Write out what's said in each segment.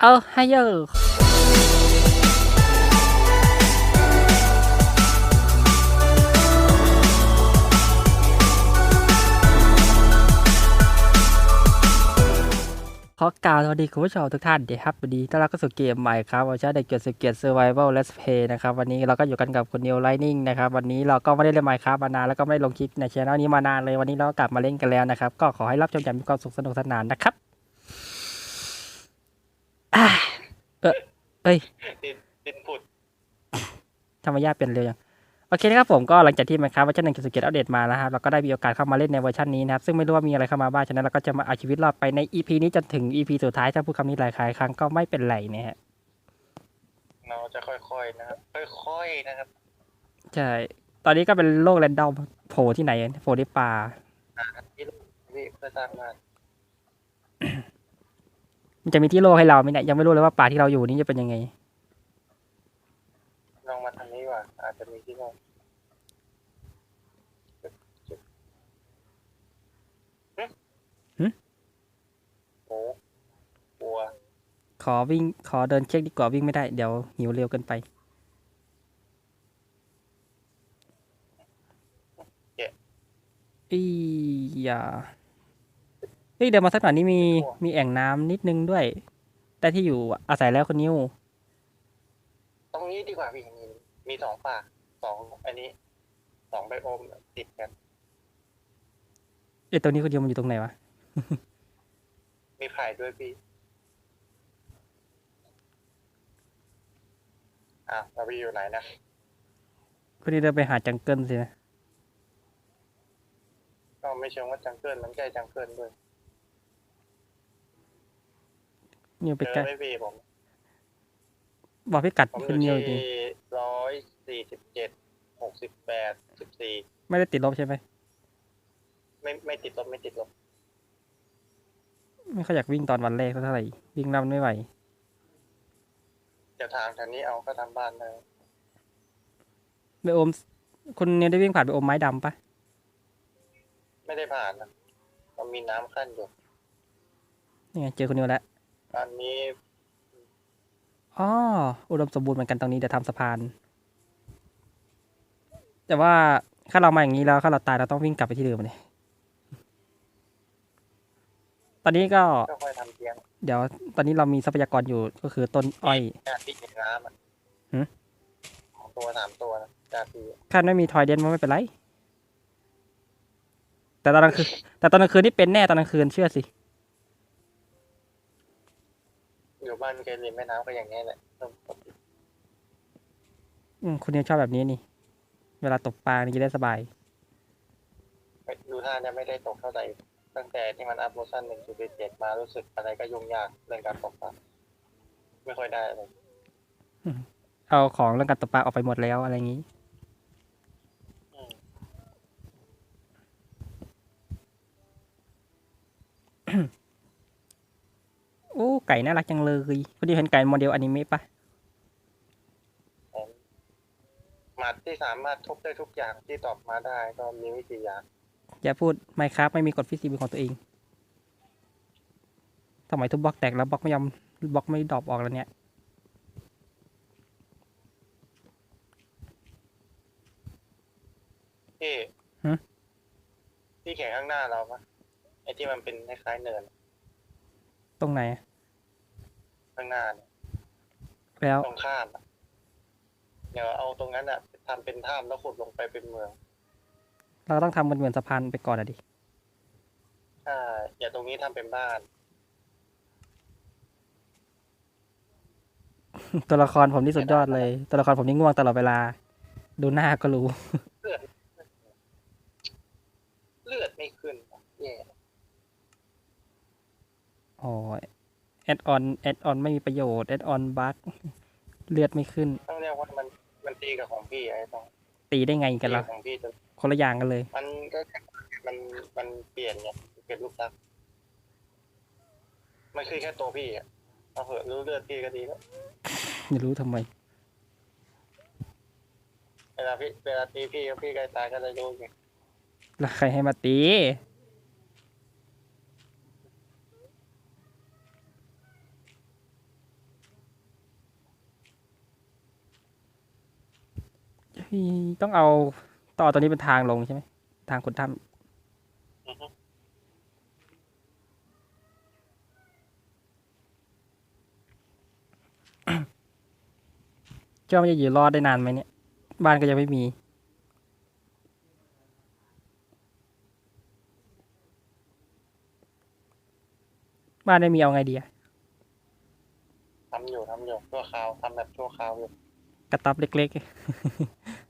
เอาให้เยอขอกล่าวสวัสดีคุณผู้ชมทุกท่านดีครับวันนี้ต้อนรับเข้าสู่เกมใหม่ครับวันชาเด็กเกียรติเกียรติ Survival Let's Play นะครับวันนี้เราก็อยู่กันกับคุณนิวไลนิ่งนะครับวันนี้เราก็ไม่ได้เล่นไมค์ครับมานานแล้วก็ไม่ได้ลงคลิปในช่องนี้มานานเลยวันนี้เรากลับมาเล่นกันแล้วนะครับก็ขอให้รับชมอย่างมีความสุขสนุกสนานนะครับ อ่าเออเอ้ยดินดินผุดธรรมยาเป็นเร็วยังโอเคนะครับผมก็หลังจากที่นะครับเวอร์ชันหนึ่งจุดเกตอัปเดตมาแล้วครับเราก็ได้มีโอกาสเข้ามาเล่นในเวอร์ชันนี้นะครับซึ่งไม่รู้ว่ามีอะไรเข้ามาบ้างฉะนั้นเราก็จะมาเอาชีวิตรอดไปใน EP นี้จนถึง EP สุดท้ายถ้าพูดคำนี้หลายครั้งก็ไม่เป็นไรนะฮะเราจะค่อยๆนะครับค่อยๆนะครับใช่ตอนนี้ก็เป็นโลกแรนดอมโผล่ที่ไหนโผล่ที่ป่าที่วิเพื่อสร้างบ้าน มันจะมีที่โลกให้เราไหมเนี่ยยังไม่รู้เลยว่าป่าที่เราอยู่นี่จะเป็นยังไงลองมาทางนี้ดีกว่าอาจจะมีที่โน่นโอ้กลัวขอวิ่งขอเดินเช็คดีกว่าวิ่งไม่ได้เดี๋ยวหิวเร็วเกินไปอีอย่า เฮ้ยเดินมาสักหน่อยนี่มีมีแอ่งน้ำนิดนึงด้วย แต่ที่อยู่อาศัยแล้วคนนิ้วตรงนี้ดีกว่าพี่มีมีสองป่าสองอันนี้สองไบโอมติดกัน เอ้ยตัวนี้คนเดียวมันอยู่ตรงไหนวะมีไผ่ด้วยพี่อะเราไปอยู่ไหนนะคนนี้เดินไปหาจังเกิลสินะ ก็ไม่เชิงว่าจังเกิลมันใกล้จังเกิลด้วย นิวไปเจใกล้อไม่พี่ผมบอกพิกัดผมอคุณยู่นิวที่ดีร้อยสี่สิบเจ็ดหกสิบแปดสิบสี่ไม่ได้ติดลบใช่ไหมไม่ไม่ติดลบไม่ติดลบไม่ค่อยอยากวิ่งตอนวันแรกเท่าไหร่วิ่งรำไม่ไหวเดี๋ยวทางทางนี้เอาก็ทำบ้านเลยไปโอมคุณนิวได้วิ่งผ่านไปโอมไม้ดำปะไม่ได้ผ่านนะมันมีน้ำขั้นอยู่นี่ไงเจอคุณนิวแล้ว อันนี้อ๋ออุดมสมบูรณ์เหมือนกันตรงนี้เดี๋ยวทำสะพาน แต่ว่าถ้าเรามาอย่างนี้แล้วถ้าเราตายเราต้องวิ่งกลับไปที่เดิมเลยตอนนี้ก็ก็ค่อยทำเตียงเดี๋ยว ตอนนี้เรามีทรัพยากรอยู่ก็คือต้นอ้อยจากที่ในน้ำอะหืม สองตัวสามตัวนะจากที่ถ้าไม่มีทอยเดนมันไม่เป็นไร แต่ตอนกลางคืนแต่ตอนกลางคืนนี่เป็นแน่ตอนกลางคืนเชื่อสิ อยู่บ้านเกลินแม่น้ำก็อย่างนี้แหละต้องอืมคุณนิวชอบแบบนี้นี่ เวลาตกปลานี่จะได้สบายไปดูท่าเนี่ยไม่ได้ตกเท่าไหร่ตั้งแต่ที่มันอัพโมชั่นหนึ่งจุดเจ็ดมารู้สึกอะไรก็ยุ่งยากเรื่องการตกปลาไม่ค่อยได้เลยเอาของเรื่องการตกปลาออกไปหมดแล้วอะไรอย่างนี้ อืม โอ้ ไก่น่ารักจังเลยคุณดิวเห็นไก่โมเดลอนิเมะปะผมหมัดที่สามารถทุบได้ทุกอย่างที่ตอบมาได้ก็มีวิธีอย่างอย่าพูดไมครับไม่มีกฎฟิสิกส์เป็นของตัวเองทำไมทุบบล็อกแตกแล้วบล็อกไม่ยอมบล็อกไม่ดรอปออกแล้วเนี่ยที่ฮะที่แข่งข้างหน้าเราปะไอ้ที่มันเป็นคล้ายๆเนิน ตรงไหนอะ ข้างหน้าเนี่ยแล้วตรงข้ามอะเดี๋ยวเอาตรงนั้นอะทำเป็นถ้ำแล้วขุดลงไปเป็นเมืองเราต้องทำมันเหมือนสะพานไปก่อนอะดิใช่อย่าตรงนี้ทำเป็นบ้าน ตัวละครผมนี่สุดยอดเลย ตัวละครผมนี่ง่วงตลอดเวลา ดูหน้าก็รู้ เลือดไม่ขึ้นแย่โอ้ย แอดออนแอดออนไม่มีประโยชน์แอดออนบั๊กเลือดไม่ขึ้น ต้องเรียกว่ามันมันตีกับของพี่ไอ้ตรงตีได้ไงกันตีล่ะของพี่จะคนละอย่างกันเลย มันก็มันมันเปลี่ยนไงเป็นลูกรักมันคือแค่ตัวพี่อะเอาเหอะรู้เลือดพี่ก็ดีแล้วไม่รู้ทำไมเวลาพี่เวลาตีพี่ก็พี่ใกล้ตายก็จะรู้ไงแล้วใครให้มาตี พี่ต้องเอาต่อตัวนี้เป็นทางลงใช่ไหมทางขุดถ้อือฮึำเจ้ามันจะอยู่รอดได้นานไหมเนี่ย บ้านก็ยังไม่มีบ้านไม่มีเอาไงดีอะทำอยู่ทำอยู่ชั่วคราวทำแบบชั่วคราวอยู่กระต๊อบเล็กๆ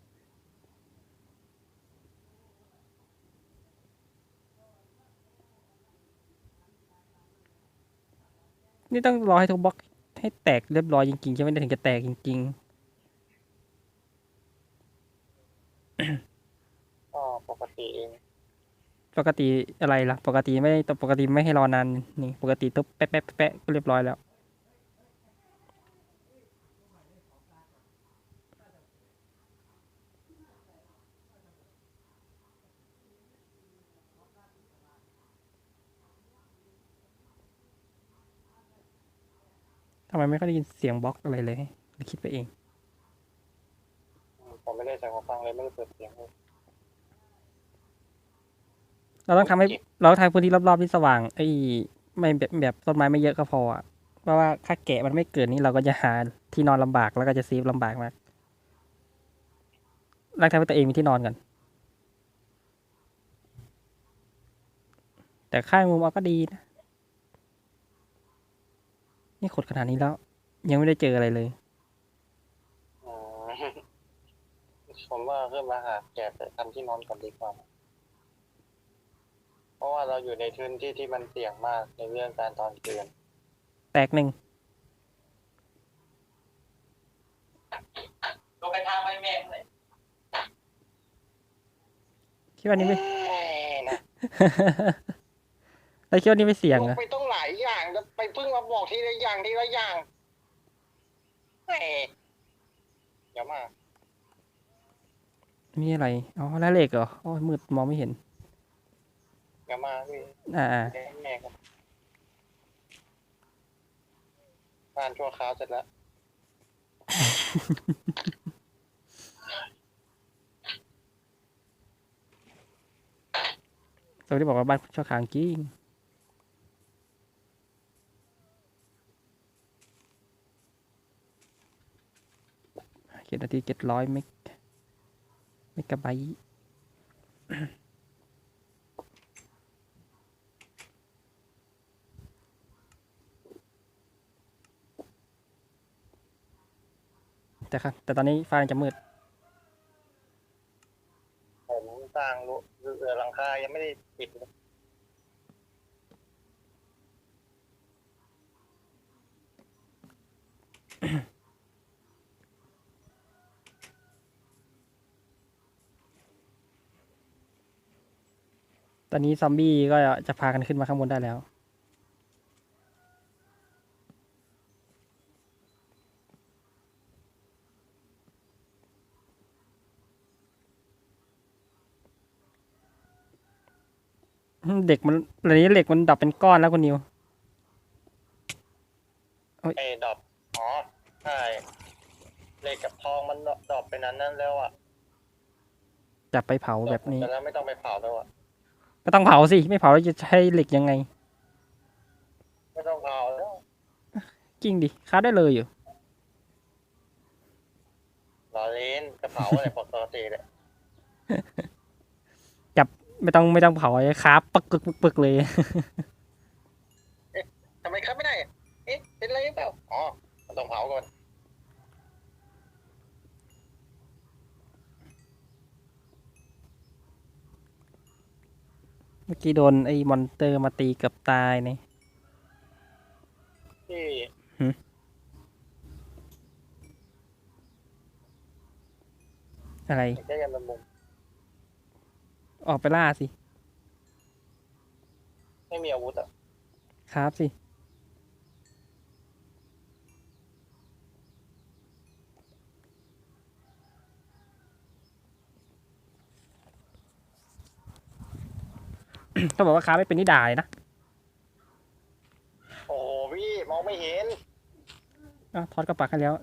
นี่ต้องรอให้ทุกบล็อกให้แตกเรียบร้อยจริงๆใช่ไหมถึงจะแตกจริงก็ปกติเองๆปกติอะไรล่ะ ปกติไม่ปกติไม่ให้รอนานนี่ ปกติตุ๊บแป๊ะแป๊ะแป๊ะก็เรียบร้อยแล้วำไมไม่ค่อยได้ยินเสียงบล็อกอะไรเลยหรือคิดไปเองอืมผมไม่ได้ใส่หูฟังเลยไม่ได้เปิดเสียงเลยเราต้องทำให้เราต้องทำพื้นที่รอบๆที่สว่างไอ้ยไม่แบบแบบต้นไม้ไม่เยอะก็พออะเพราะว่าถ้าแกะมันไม่เกิดนี่เราก็จะหาที่นอนลำบากแล้วก็จะซีฟลำบากมากร่างทำให้ตัวเองมีที่นอนก่อนแต่ค่ายมุมเอาก็ดีนะ นี่ขดขนาดนี้แล้ว ยังไม่ได้เจออะไรเลยอืมผมว่าขึ้นมาหาแกะไปทำที่นอนก่อนดีกว่า เพราะว่าเราอยู่ในพื้นที่ที่มันเสี่ยงมากในเรื่องการตอนเตือนแตกหนึ่งลงไปทางไม่แม่เลยคิดว่านี้ไม่นะแล้วคิดว่านี้ไม่เสี่ยงลเหรงอะไปต้อง ไปเพิ่งมาบอกทีละอย่างทีละอย่างแหมเดี๋ยวมามีอะไรอ๋อแล้วเหล็กเหรอโอ้ยมืดมองไม่เห็นเดี๋ยวมาพี่อ่าแม่แม่ครับงานชั่วคราวเสร็จแล้วๆตัวที่บอกว่าบ้านชั่วคราวจริง เขียนนาทีเจ็ดร้อยเมกเมกะไบต์แต่ครับ แต่ตอนนี้ไฟ้าจะมืด ผมสร้างรั้วเรือหลังคายังไม่ได้ปิดเลย อนนี้ซอมบี้ก็จะพากันขึ้นมาข้างบนได้แล้วเด็กมันเดี๋ยวนี้เหล็กมันดับเป็นก้อนแล้วคุณนิวไอ้ดรอปอ๋อใช่เหล็กกับทองมันดรอปไปนั้นนั่นแล้วอะจับไปเผาแบบนี้แต่แล้วไม่ต้องไปเผาแล้วอะ ก็ต้องเผาสิ ไม่เผาแล้วจะใช้เหล็กยังไง ไม่ต้องเผาแล้วจริงดิค้าได้เลยอยู่รอเล่นกระเผาอะไรปกติเลยไม่ต้องไม่ต้องเผาไอ้ค้าปึกปึกปึกปึกเลยทำไมครับไม่ได้ เอ๊ะเป็นอะไรหรือเปล่าอ๋อมันต้องเผาก่อน เมื่อกี้โดนไอ้มอนเตอร์มาตีเกือบตายเนี่ยที่อะไรแค่ยันมันมุมออกไปล่าสิ ไม่มีอาวุธอะ ครับสิ ต้องบอกว่าค้าไม่เป็นนิดายนะ โอ้โหพี่มองไม่เห็นอ้าวทอดกระปักให้แล้ว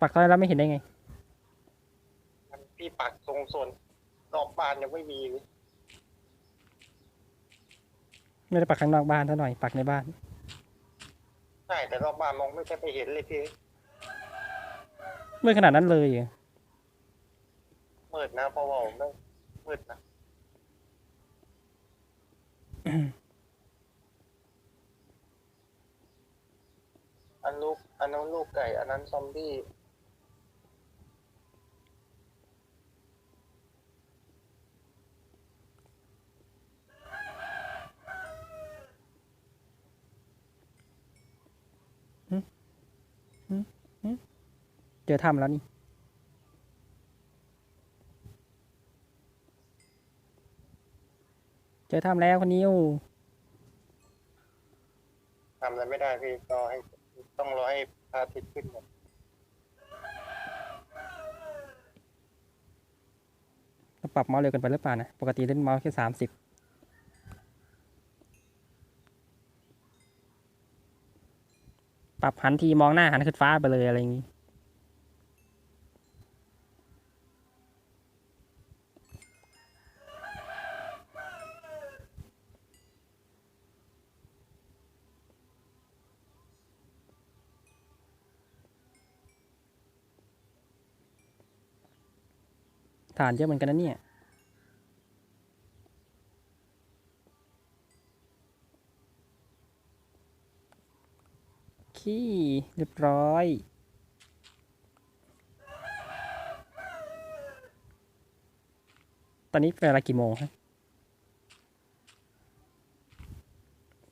ปักซอยแล้วไม่เห็นได้ไงมันพี่ปักตรงส่วนรอบบ้านยังไม่มีเลยไม่ได้ปักข้างนอกบ้านซะหน่อย ปักในบ้าน ใช่แต่รอบบ้านมองไม่ใช่ไปเห็นเลยพี่มืดขนาดนั้นเลยเหรอ มืดนะเพราะว่าผมไม่มืดนะอันลูกอันนั้นลูกไก่ อันนั้นซอมบี้เจอถ้ำแล้วนี่ เจอถ้ำแล้วคนนิวทำอะไรไม่ได้พี่ก็ให้ต้องรอให้พระอาทิตย์ขึ้นก่อนเราปรับเมาส์เร็วเกันไปหรือเปล่านะ ปกติเล่นเมาส์แค่สามสิบปรับหันทีมองหน้าหันขึ้นฟ้าไปเลยอะไรอย่างงี้ ฐานเยอะเหมือนกันนะเนี่ย ขี้เรียบร้อย ตอนนี้เป็นเวลากี่โมงฮะ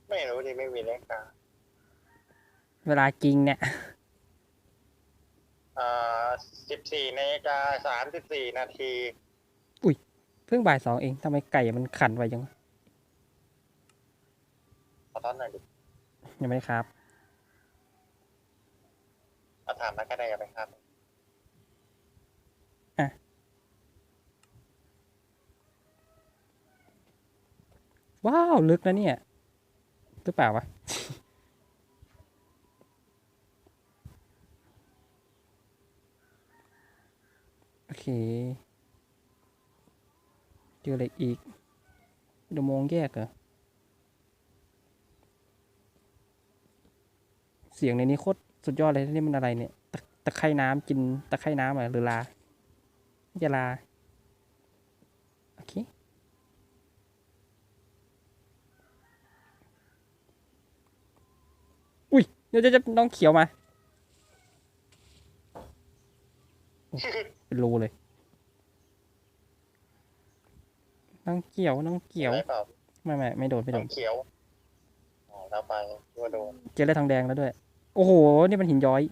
ไม่รู้ดิไม่มีเลขกาเวลาจริงเนี่ยอ่า สิบสี่นาฬิกาสามสิบสี่นาทีเพิ่งบ่ายสองเองทำไมไก่มันขันไวจังวะขอต้อนหน่อยดิยังไม่ได้ครับเอาถามมาก็ได้กันไหมครับว้าว ลึกนะเนี่ยหรือเปล่าวะ โอ เคเจออะไรอีกอุโมงแยกเหรอเสียงในนี้โคตรสุดยอดเลยนี่มันอะไรเนี่ยตะตะไคร่น้ำกินตะไคร่น้ำเหรอหรือลาน่าจะลาโอเคอุ้ยเดี๋ยวจะจะน้องเขียวมา เป็นรูเลยน้องเขียวน้องเขียวไม่เปล่าไม่ไม่ไม่โดนไม่โดน้อน งเขียวอ๋อแล้วไปก็โดนเจอเลือดทองแดงแล้วด้วย โอ้โห นี่มันหินย้อย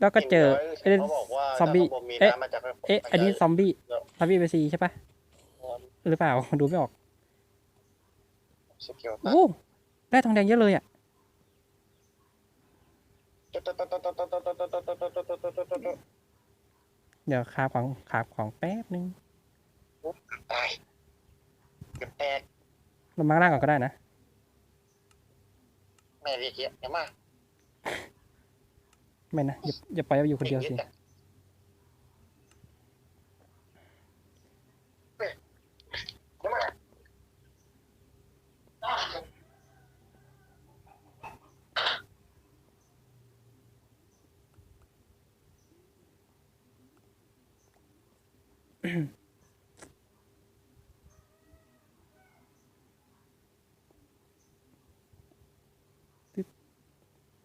แล้วก็เจอจริงๆเอ๊ะเขาบอกว่าซอมบี้ถ้าผมมีเอ๊ะ น้ำมาจากเอ๊ะ อันนี้ซอมบี้ ซอมบี้เบซีใช่ปะหรือเปล่า ดูไม่ออก สกิลโอ้โหได้ทองแดงเยอะเลยอะ เดี๋ยวขาของขาของแป๊บนึงตายเกือบแตกลงมาข้างล่างก่อนก็ได้นะ แม่เรียกเยอะเดี๋ยวมาไม่นะอย่าอย่าปล่อยให้อยู่คนเดียวสิเดี๋ยวมา จ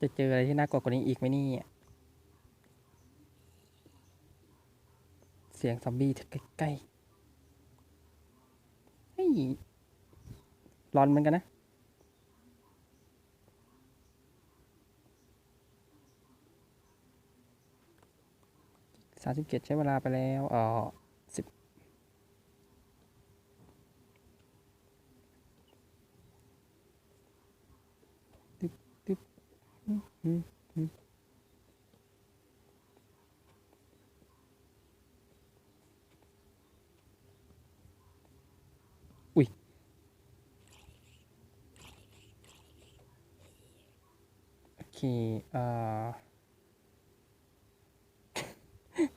ะเจออะไรที่น่ากลัวกว่านี้อีกไหมนี่ เสียงซอมบี้ใกล้ๆเฮ้ยร้อนเหมือนกันนะ สามสิบเจ็ดใช้เวลาไปแล้วอ่อสิบตึ๊บตึ๊บ อุ้ย โอเค เอ่อ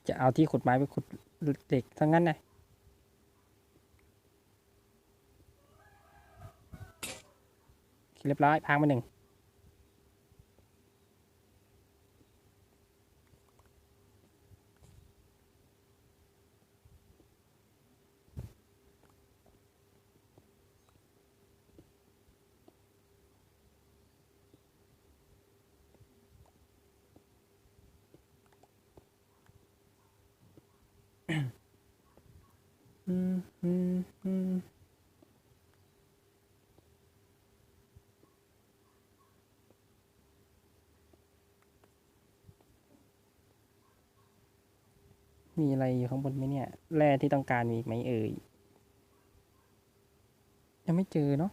จะเอาที่ขุดไม้ไปขุดเหล็กทั้งนั้นนะเรียบร้อยพังไปหนึ่ง อืมอืมอืม มีอะไรอยู่ข้างบนไหมเนี่ย แร่ที่ต้องการมีไหมเอ่ย ยังไม่เจอเนาะ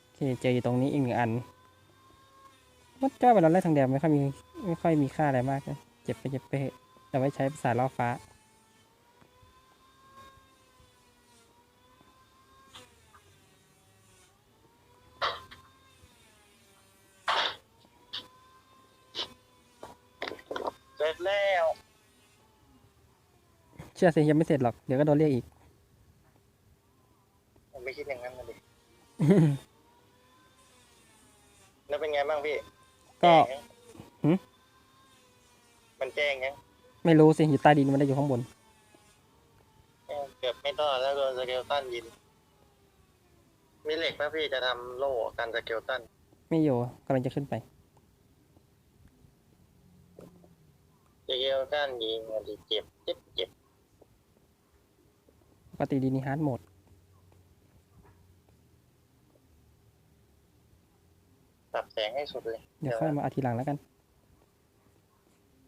โอเค เจออยู่ตรงนี้อีกหนึ่งอันวัดเจ้าเป็นเราแรกทางแดงไม่ค่อยมีไม่ค่อยมีค่าอะไรมากเลย เจ็บไปเจ็บไปเถอะเอาไว้ใช้ภาษาล่อฟ้า เสร็จแล้ว เชื่อสิยังไม่เสร็จหรอก เดี๋ยวก็โดนเรียกอีก ผมไม่คิดอย่างนั้นนะดิแล้วเป็นไงบ้างพี่ก็ แจ้งยังหืม มันแจ้งยังไม่รู้สิอยู่ใต้ดินมันได้อยู่ข้างบนแจ้งเกือบไม่รอดแล้วโดนสเกลตันยิน มีเหล็กป่ะพี่จะทำโล่กันสเกลตัน ไม่อยู่กำลังจะขึ้นไป สเกลตันยิงอะดิเจ็บเจ็บเจ็บ ปกติดินนี่ฮาร์ดโหมด ปรับแสงให้สุดเลยเดี๋ยวค่อยมาเอาทีหลังแล้วกัน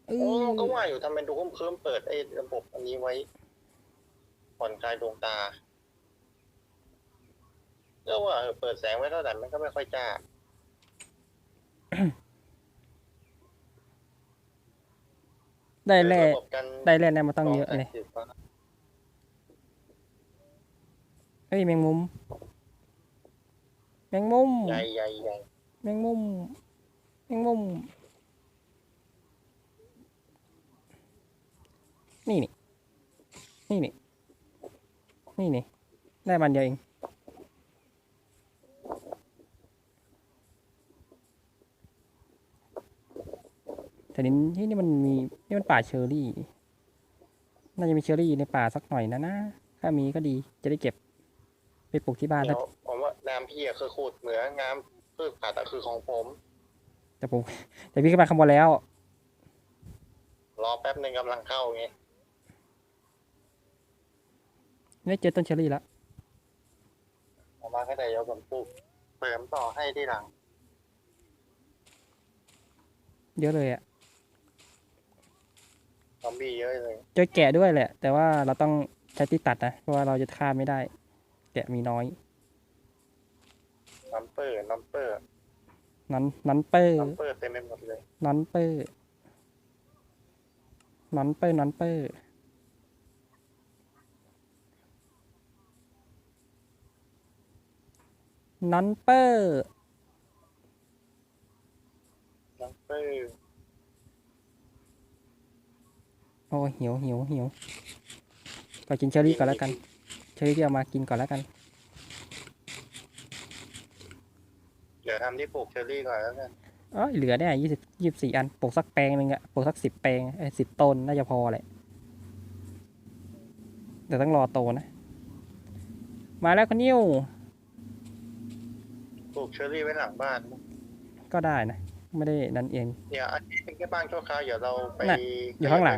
เอโอ้อก็ว่าอยู่ทำเป็นดูเคลิ้มๆเปิดไอ้ระบบอันนี้ไว้ผ่อนคลายดวงตาก็ว่าเออเปิดแสงไว้เท่าไหร่มันก็ไม่ค่อยจ้า ได้แร่ระบบกันได้แร่เนี่ยมาต้องเยอะเลย เฮ้ยแมงมุม แมงมุม ใหญ่ใหญ่ใหญ่แมงมุม แมงมุม นี่นี่ นี่นี่ นี่นี่ ได้มันเดียวเอง แต่นี่ที่นี่มันมี นี่มันป่าเชอร์รี่ น่าจะมีเชอร์รี่ในป่าสักหน่อยนะนะ ถ้ามีก็ดี จะได้เก็บ ไปปลูกที่บ้านเดี๋แล้ยววผมว่าน้ำพี่อะคือขูดเหมืองน้ำพืชผักอะคือของผม แต่ปลูกแต่พี่ขึ้นมาข้างบนแล้ว รอแป๊บหนึ่งกำลังเข้าไงไม่เจอต้นเชอร์รี่แล้วออกมาก็ได้เดี๋ยวผมปลูกเสริมต่อให้ที่หลัง เยอะเลยอะซอมบี้เยอะเลย เจอแกะด้วยแหละ แต่ว่าเราต้องใช้ที่ตัดนะ เพราะว่าเราจะฆ่าไม่ได้ แกะมีน้อยน้ำเปอร์น้ำเปอร์นั้นนั้นเปอร์น้ำเปอร์เต็มไปหมดเลยนั้นเปอร์นั้นเปอร์นั้นเปอร์นั้นเปอร์น้ำเปอร์โอ้ยหิวหิวหิวก็กินเชอร์รี่ก่อนแล้วกันเช อร์รี่ที่เอามากินก่อนแล้วกัน เดี๋ยวทำที่ปลูกเชอร์รี่ก่อนแล้วกันเอ้ยเหลือเนี่ยยี่สิบยี่สิบสี่อันปลูกสักแปลงหนึ่งอะปลูกสักสิบแปลงไอ้สิบต้นน่าจะพอแหละแต่ต้องรอโตนะ มาแล้วคุณนิวปลูกเชอร์รี่ไว้หลังบ้าน ก็ได้นะ ไม่ได้นั่นเอง เดี๋ยวอันนี้เป็นแค่บ้านชั่วคราวเดี๋ยวเราไปน่ะอยู่ข้างหลัง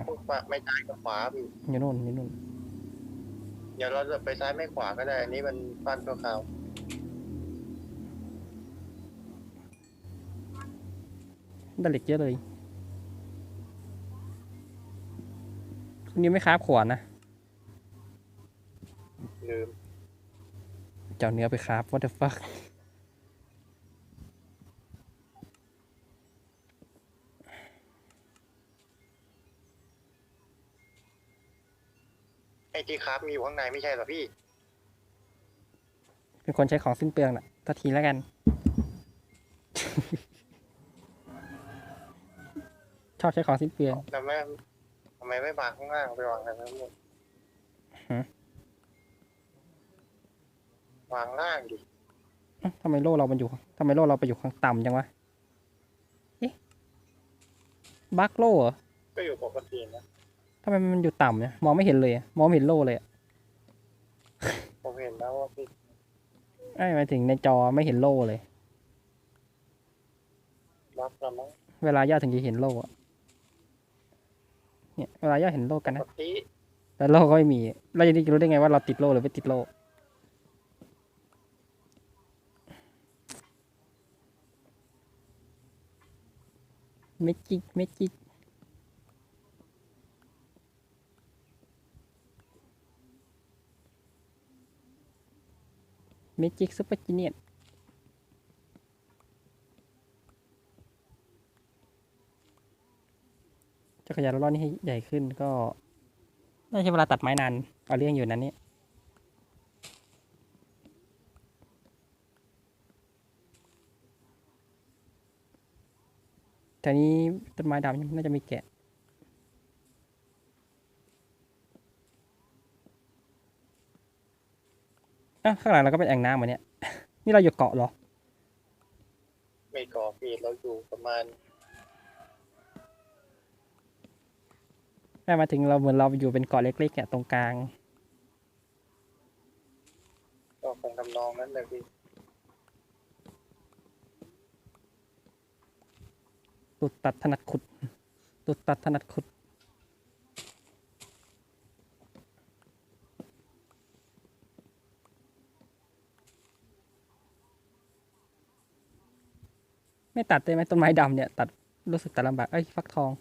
ไม่ซ้ายก็ขวาพี่อยู่นู่นอยู่นู่น เดี๋ยวเราจะไปซ้ายไม่ขวาก็ได้ อันนี้มันบ้านชั่วคราวได้เหล็กเยอะเลยคุณนิวไม่ค้าบขวานนะลืมเจ้าเนื้อไปค้าบ what the fuck ไอ้ที่ครับมีอยู่ข้างในไม่ใช่เหรอพี่ เป็นคนใช้ของสิ้นเปลืองน่ะทัทีแล้วกัน ชอบใช้ของสิ้นเปลืองแต่ไม่ทำไมไม่วางข้างล่างไปวางกันทั้งหมดฮะวางล่างดิเอ๊ะทำไมโล่เรามันอยู่ทำไมโล่เราไปอยู่ข้างต่ำจังวะ เอ๊ะบั๊กโล่เหรอ ก็อยู่ปกตินะ ทำไมมันอยู่ต่ำเนี่ยมองไม่เห็นเลยอะมองไม่เห็นโล่เลยอะผมเห็นแล้วว่าพี่ไอ้ยหมายถึงในจอไม่เห็นโล่เลยรับแล้วมั้งเวลาย่าถึงจะเห็นโล่อะเนี่ยเวลาย่าเห็นโล่กันปนะกติแต่โล่ก็ไม่มีเราจะรู้ได้ไงว่าเราติดโล่หรือไม่ติดโล่เมจิกเมจิก มจิกซุปเปอร์จีเนียจะขยายรอบนี้ให้ใหญ่ขึ้นก็น่าใช้เวลาตัดไม้นานเอาเรื่องอยู่นั้นเนี่ยแต่นี้ต้นไม้ดำน่าจะมีแกะ อะข้างหลังเราก็เป็นแอ่งน้ำเหมือนเนี้ย นี่เราอยู่เกาะเหรอ ไม่ก่อพี่เราอยู่ประมาณแม่มาถึงเราเหมือนเราอยู่เป็นเกาะเล็กๆเนี่ยตรงกลาง ก็คงทำนองนั้นเลยพี่ตุดตัดถนัดขุดตุดตัดถนัดขุด ไม่ตัดได้ไหมต้นไม้ดำเนี่ย ตัดรู้สึกตัดลำบากเอ้ยฟักทอง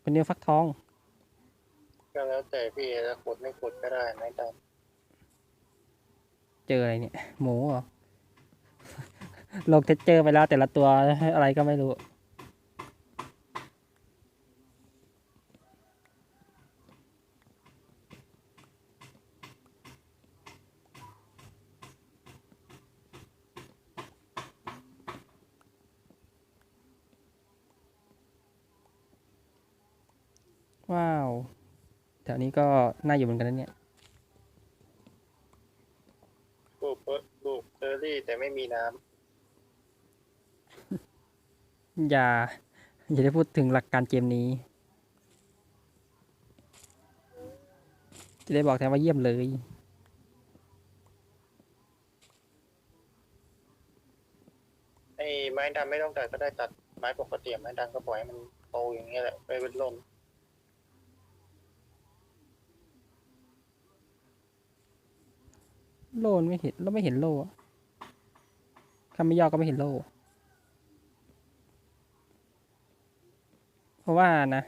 เป็นเนื้อฟักทองก็แล้วแต่พี่จะขุดไม่ขุดก็ได้ไม่ตามเจออะไรเนี่ย หมูเหรอลงเทคเจอร์ไปแล้วแต่ละตัวอะไรก็ไม่รู้ ว้าว แถวนี้ก็น่าอยู่เหมือนกันนะเนี่ยปลูกเบอร์ปลูกเชอร์รี่แต่ไม่มีน้อย่า อย่าได้พูดถึงหลักการเกมนี้ จะได้บอกแทนว่าเยี่ยมเลยำไอ้ไม้ดำไม่ต้องตัดก็ได้ตัดไม้ปกติไม้ดำก็ปล่อยให้มันโตอย่างเงี้ยแหละไปเป็นลม โล่มันไม่เห็นเราไม่เห็นโล่อะถ้าไม่ย่อก็ไม่เห็นโล่เพราะว่านะ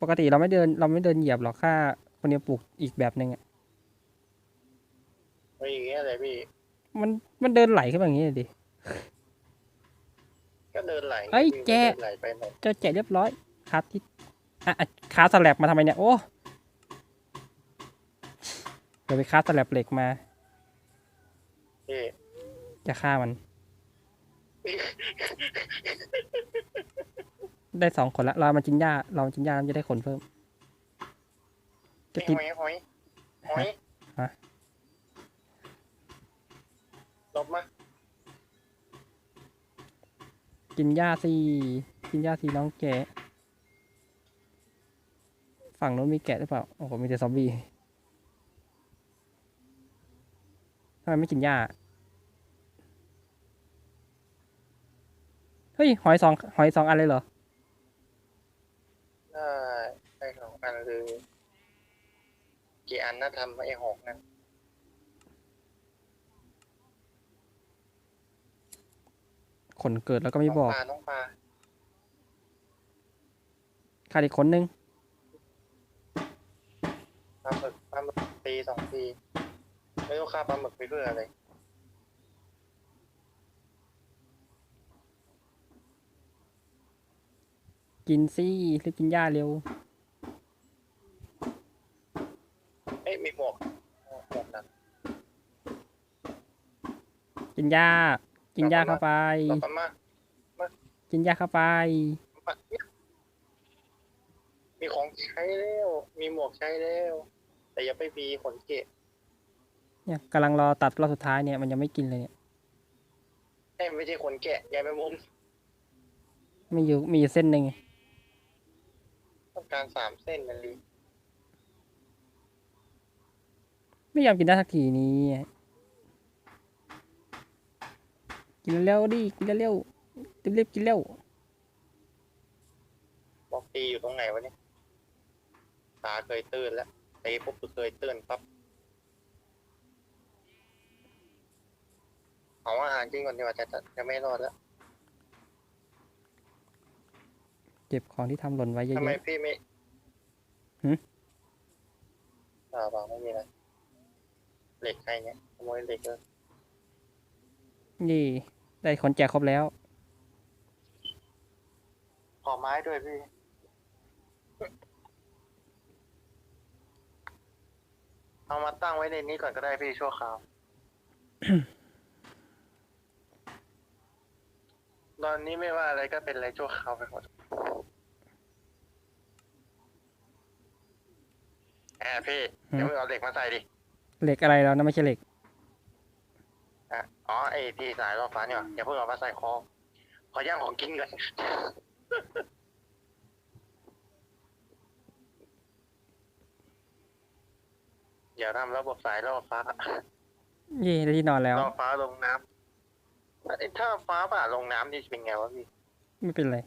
ปกติเราไม่เดิน เราไม่เดินเหยียบหรอกค่าคนเดียวปลูกอีกแบบหนึ่งอะไปอย่างเงี้ยเลยพี่ มันมันเดินไหลขึ้นมาอย่างนี้เลยดิ ก็เดินไหลเอ้ยวิ่งไปแกะเดินไหลไปหมดเจะแจกเรียบร้อยคาที่อะอะคาสแลบมาทำไมเนี่ย โอ้เดี๋ยวไปคาสแลบเหล็กมา พี่จะฆ่ามัน ได้สองขนละเรามาจินหญ้าเรามาจินหญ้าแล้วจะได้ขนเพิ่ม จะไอ้ติดหอยหอยหอยฮะลบมากินหญ้าสิกินหญ้าสิน้องแกะ ฝั่งนู้นมีแกะหรือเปล่า โอ้โห มีแต่ซอมบี้ ทำไมไม่กินหญ้า เฮ้ย หอยสองหอยสองอันเลยเหรอ ได้ได้สองอันเลยกี่อันนะทำไอ้หกนั้นขนเกิดแล้วก็ไม่บอก น้องปลาน้องปลาขาดอีกคนนึงปลาหมึกปลาหมึกตีสองที ไม่รู้ฆ่าปลาหมึกไปเพื่ออะไรกินซี่หรือกินหญ้าเร็ว เอ้ยมีหมวกหมวกนั้นกินหญ้า กินหญ้าเข้าไปกินหญ้าเข้าไปมีมีของใช้แล้ว มีหมวกใช้แล้ว แต่อย่าไปมีขนเกะ เนี่ยกำลังรอตัดรอบสุดท้ายเนี่ยมันยังไม่กินเลยเนี่ยเอ้ยไม่ใช่ขนแกะยายแมงมุมมีอยู่มีอยู่เส้นหนึ่งต้องการสามเส้นนะลีไม่ยอมกินได้สักทีนี้ กินเร็วๆดิกินเร็วๆรีบๆกินเร็วบอกตีอยู่ตรงไหนวะเนี่ยตาเคยตื่นแล้วตีปุ๊บก็เคยตื่นปั๊บ เอาอาหารจริงก่อนดีกว่าจะจะจะไม่รอดแล้วเก็บของที่ทำหล่นไว้เยทำไมอะพี่ไม่หืมอ่าเปล่าไม่มีอะไรเหล็กใครเนี่ยขโมยเหล็กเลยๆนี่ ได้คนแจกครบแล้ว ขอไม้ด้วยพี่ เอามาตั้งไว้ในนี้ก่อนก็ได้พี่ชั่วคราว ตอนนี้ไม่ว่าอะไรก็เป็นอะไรชั่วคราวไปหมดแอบพี่หืมเดี๋ยวมึงเอาเหล็กมาใส่ดิเหล็กอะไรแล้วนะไม่ใช่เหล็กอะอ๋อไอที่สายรอบฟ้าเนี่ยอย่าเพิ่งเอามาใส่คอขอย่างของกินก่อนอย่าทำระบบสายรอบฟ้า เย่ได้ที่นอนแล้ว รอบฟ้าลงน้ำไอ้ ถ้าฟ้าผ่าลงน้ำนี่เป็นไงวะพี่ ไม่เป็นไร